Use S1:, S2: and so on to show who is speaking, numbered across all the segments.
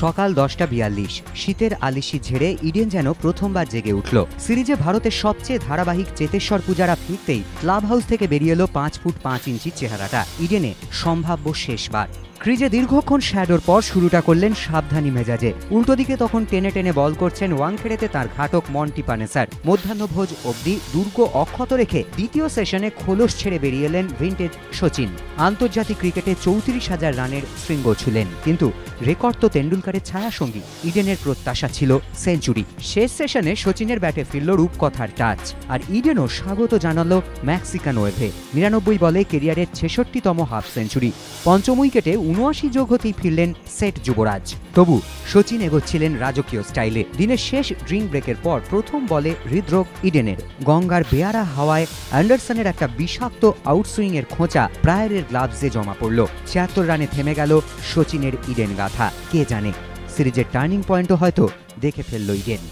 S1: সকাল দশটা বিয়াল্লিশ। শীতের আলিশি ঝেড়ে ইডেন যেন প্রথমবার জেগে উঠল। সিরিজে ভারতের সবচেয়ে ধারাবাহিক চেতেশ্বর পূজারা ফিরতেই ক্লাব হাউস থেকে বেরিয়ে এলো পাঁচ ফুট পাঁচ ইঞ্চি চেহারাটা। ইডেনে সম্ভাব্য শেষবার। ক্রিজে দীর্ঘক্ষণ শ্যাডোর পর শুরুটা করলেন সাবধানী মেজাজে। উল্টো দিকে তখন টেনে টেনে বল করছেন ওয়াংখেড়েতে তার ঘাতক মন্টি পানেসার। মধ্যাহ্নভোজ অবধি দুর্গ অক্ষত রেখে দ্বিতীয় সেশনে খোলস ছেড়ে বেরিয়ে এলেন ভিন্টেজ সচিন। আন্তর্জাতিক ক্রিকেটে চৌত্রিশ হাজার রানের শৃঙ্গ ছিলেন। কিন্তু রেকর্ড তো তেন্ডুলকারের ছায়াসঙ্গী, ইডেনের প্রত্যাশা ছিল সেঞ্চুরি। শেষ সেশনে সচিনের ব্যাটে ফিরল রূপকথার টাচ। আর ইডেনও স্বাগত জানালো ম্যাক্সিকান ওয়েভে। নিরানব্বই বলে কেরিয়ারের ছেষট্টিতম হাফ সেঞ্চুরি। পঞ্চম উইকেটে উনআশি যোগ হতেই ফিরলেন সেট যুবরাজ। তবু সচিন এগোচ্ছিলেন রাজকীয় স্টাইলে। দিনের শেষ ড্রিঙ্ক ব্রেকের পর প্রথম বলে হৃদরোগ ইডেনের। গঙ্গার বেয়ারা হাওয়ায় অ্যান্ডারসনের একটা বিষাক্ত আউটসুইংয়ের খোঁচা প্রায়ারের গ্লাভসে জমা পড়ল। ছিয়াত্তর রানে থেমে গেল সচিনের ইডেন গাথা। কে জানে? সিরিজের টার্নিং পয়েন্টও হয়তো দেখে ফেলল ইডেন।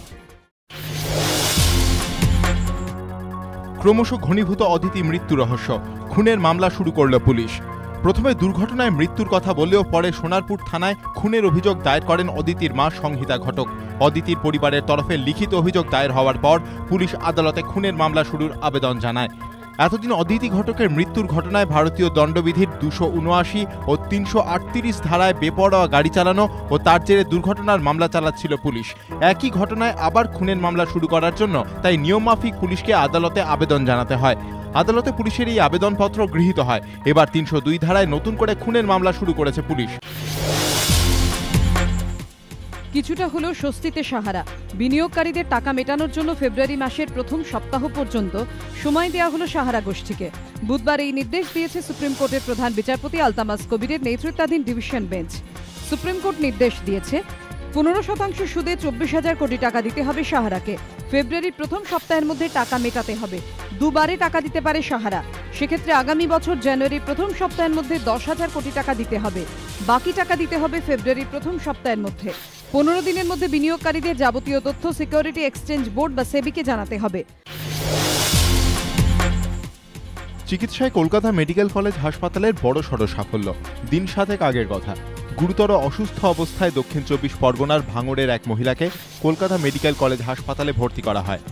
S2: ক্রমশ ঘনীভূত অদিতি মৃত্যু রহস্য। খুনের মামলা শুরু করল পুলিশ। প্রথমে দুর্ঘটনায় মৃত্যুর কথা বললেও পরে সোনারপুর থানায় খুনের অভিযোগ দায়ের করেন অদিতির মা সংহিতা ঘটক। অদিতির পরিবারের তরফে লিখিত অভিযোগ দায়ের হওয়ার পর পুলিশ আদালতে খুনের মামলা শুরুর আবেদন জানায়। এতদিন অদিতি ঘটকের মৃত্যুর ঘটনায় ভারতীয় দণ্ডবিধির দুশো উনআশি ও তিনশো আটত্রিশ ধারায় বেপরোয়া গাড়ি চালানো ও তার জেরে দুর্ঘটনার মামলা চালাচ্ছিল পুলিশ। একই ঘটনায় আবার খুনের মামলা শুরু করার জন্য তাই নিয়মমাফিক পুলিশকে আদালতে আবেদন জানাতে হয়। আদালতে পুলিশের এই আবেদনপত্র গৃহীত হয়। এবার তিনশো দুই ধারায় নতুন করে খুনের মামলা শুরু করেছে পুলিশ।
S3: কিছুটা হলেও স্বস্তিতে সাহারা। বিনিয়োগকারীদের টাকা মেটানোর জন্য ফেব্রুয়ারি মাসের প্রথম সপ্তাহ পর্যন্ত সময় দেওয়া হলো সাহারা গোষ্ঠীকে। বুধবার এই নির্দেশ দিয়েছে সুপ্রিম কোর্টের প্রধান বিচারপতি আলতামাস কবিরের নেতৃত্বাধীন ডিভিশন বেঞ্চ। সুপ্রিম কোর্ট নির্দেশ দিয়েছে, পনেরো শতাংশ সুদে চব্বিশ হাজার কোটি টাকা দিতে হবে সাহারাকে। ফেব্রুয়ারির প্রথম সপ্তাহের মধ্যে টাকা মেটাতে হবে। দুবারে টাকা দিতে পারে সাহারা। সেক্ষেত্রে আগামী বছর জানুয়ারির প্রথম সপ্তাহের মধ্যে দশ হাজার কোটি টাকা দিতে হবে। বাকি টাকা দিতে হবে ফেব্রুয়ারির প্রথম সপ্তাহের মধ্যে। পনেরো দিনের মধ্যে বিনিয়োগকারীদের যাবতীয় তথ্য সিকিউরিটি এক্সচেঞ্জ বোর্ড বা সেবিকে জানাতে হবে।
S2: চিকিৎসায় কলকাতা মেডিকেল কলেজ হাসপাতালের বড় সড় সাফল্য। দিন সাতেক আগের কথা। গুরুতর অসুস্থ অবস্থায় দক্ষিণ চব্বিশ পরগনার ভাঙড়ের এক মহিলাকে কলকাতা মেডিকেল কলেজ হাসপাতালে ভর্তি করা হয়।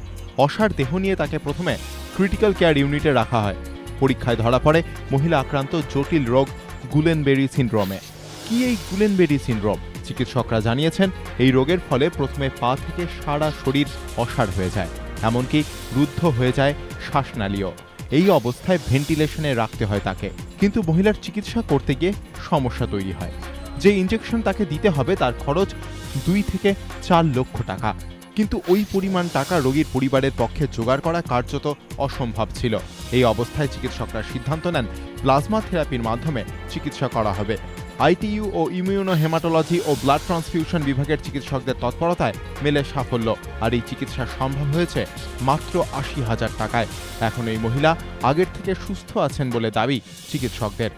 S2: অসার দেহ নিয়ে তাকে প্রথমে ক্রিটিক্যাল কেয়ার ইউনিটে রাখা হয়। পরীক্ষায় ধরা পড়ে মহিলা আক্রান্ত জটিল রোগ গুলেনবেরি সিন্ড্রোমে। কি এই গুলেনবেরি সিন্ড্রোম? চিকিৎসকরা জানিয়েছেন, এই রোগের ফলে প্রথমে পা থেকে সারা শরীর অসাড় হয়ে যায়, এমনকি রুদ্ধ হয়ে যায় শ্বাসনালীয় এই অবস্থায় ভেন্টিলেশনে রাখতে হয় তাকে। কিন্তু মহিলার চিকিৎসা করতে গিয়ে সমস্যা তৈরি হয়। যে ইঞ্জেকশন তাকে দিতে হবে তার খরচ দুই থেকে চার লক্ষ টাকা। কিন্তু ওই পরিমাণ টাকা রোগীর পরিবারের পক্ষে জোগাড় করা কার্যত অসম্ভব ছিল। এই অবস্থায় চিকিৎসকরা সিদ্ধান্ত নেন, প্লাজমা থেরাপির মাধ্যমে চিকিৎসা করা হবে। আইটিইউ ও ইমিউনো হেমাটোলজি ও ব্লাড ট্রান্সফিউশন বিভাগের চিকিৎসকদের তৎপরতায় মেলে সাফল্য, আর এই চিকিৎসা সম্ভব হয়েছে মাত্র আশি হাজার টাকায়। এখন এই মহিলা আগের থেকে সুস্থ আছেন বলে দাবি চিকিৎসকদের।